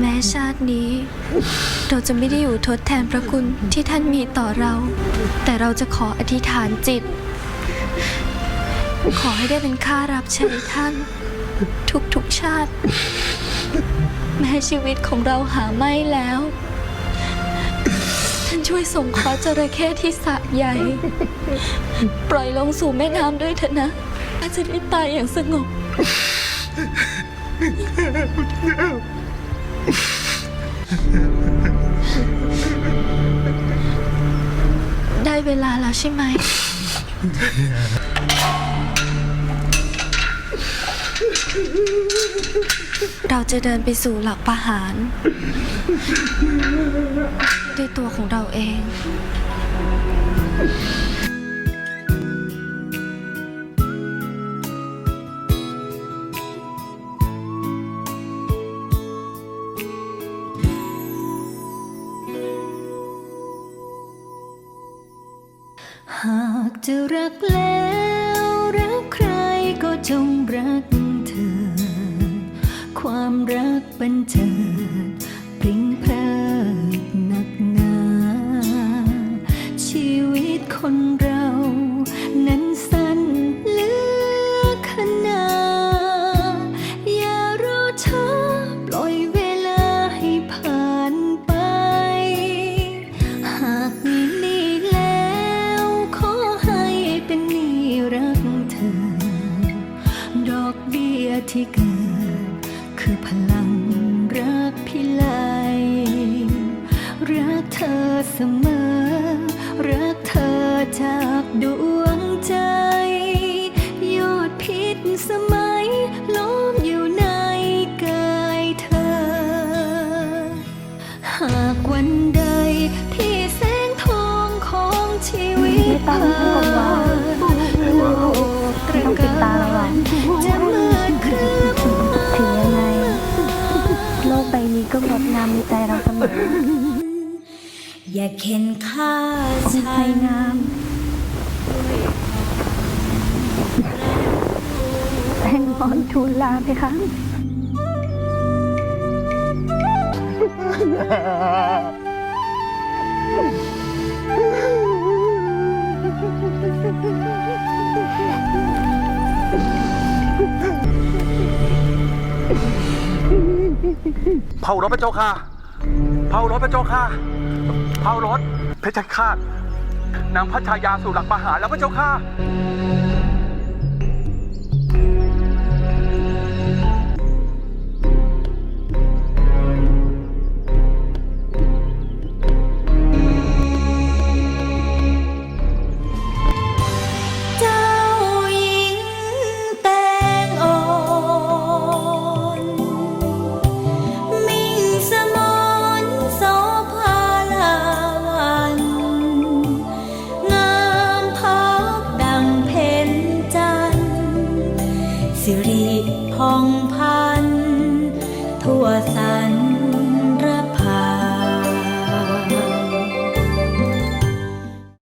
แม้ชาตินี้ เราจะไม่ได้อยู่ทดแทนพระคุณที่ท่านมีต่อเรา แต่เราจะขออธิษฐานจิต ขอให้ได้เป็นข้ารับใช้ท่าน ทุกๆชาติ แม้ชีวิตของเราหาไม่แล้ว ท่านช่วยส่งขอจระเข้ที่สระใหญ่ ปล่อยลงสู่แม่น้ำด้วยเถอะนะข้าจะได้ตายอย่างสงบ เวลาแล้วใช่ไหม เราจะเดินไปสู่หลักประหารด้วยตัวของเราเอง จะรักแล้วรักใครก็จงรักเธอ ความรักบันเจิดปริงเพลิดหนักหนา ชีวิตคนเรา นั้นสั้นเหลือขนาอย่ารอช้าปล่อยเวลาให้ผ่านไป หาก อกเบี้ยที่เกิด คือพลังรักพิไลรักเธอเสมอ รักเธอจากดวงใจ ยอดพิษสมัยล้อมอยู่ในกายเธอ หากวันใดที่แสงทองของชีวิตไม่ต้อ กใบนี้ก็งดงามในใจเราเสมอ อย่าเข็นข้าชายนงามแตงมอนทูลลาไปคะ เผารถพระเจ้าค่ะ เผารถพระเจ้าค่ะ เผารถเพชรฆาตนำพระชายาสู่หลักมหาแล้วพระเจ้าค่ะ ทั่วสรร